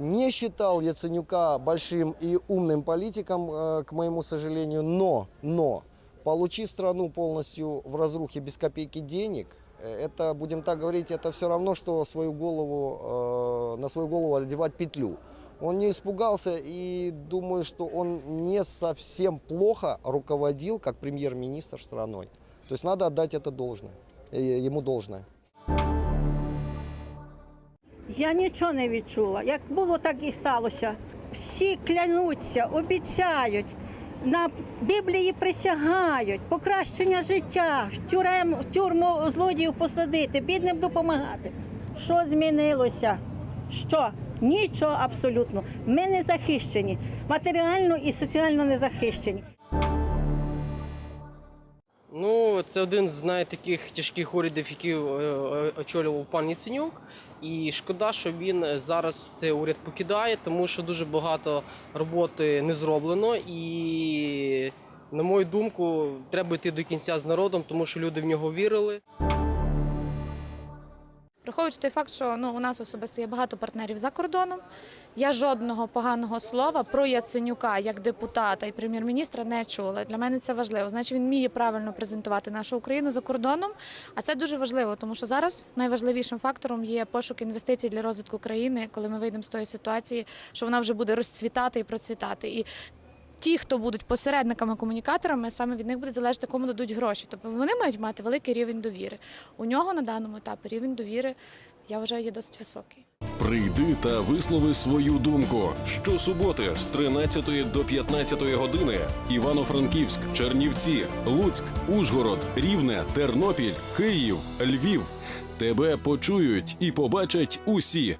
не считал Яценюка большим и умным политиком, э, к моему сожалению, но, но, получив страну полностью в разрухе без копейки денег, э, это, будем так говорить, это все равно, что свою голову, э, на свою голову одевать петлю. Он не испугался и думаю, что он не совсем плохо руководил как премьер-министр страной. То есть надо отдать это должное, ему должное. Я нічого не відчула. Як було, так і сталося. Всі клянуться, обіцяють, на Біблії присягають, покращення життя, в, тюрем, в тюрму злодіїв посадити, бідним допомагати. Що змінилося? Що? Нічого абсолютно. Ми не захищені, матеріально і соціально не захищені. Ну, це один з найтаких тяжких урядів, які е, е, очолював пан Яценюк. І шкода, що він зараз цей уряд покидає, тому що дуже багато роботи не зроблено. І, на мою думку, треба йти до кінця з народом, тому що люди в нього вірили. Враховуючи той факт, що ну у нас особисто є багато партнерів за кордоном. Я жодного поганого слова про Яценюка як депутата і прем'єр-міністра не чула. Для мене це важливо. Значить, він вміє правильно презентувати нашу Україну за кордоном. А це дуже важливо, тому що зараз найважливішим фактором є пошук інвестицій для розвитку країни, коли ми вийдемо з тої ситуації, що вона вже буде розцвітати і процвітати. І Ті, хто будуть посередниками, комунікаторами, саме від них буде залежати, кому дадуть гроші. Тобто вони мають мати великий рівень довіри. У нього на даному етапі рівень довіри, я вважаю, є досить високий. Прийди та вислови свою думку щосуботи з 13 до 15 години. Івано-Франківськ, Чернівці, Луцьк, Ужгород, Рівне, Тернопіль, Київ, Львів. Тебе почують і побачать усі.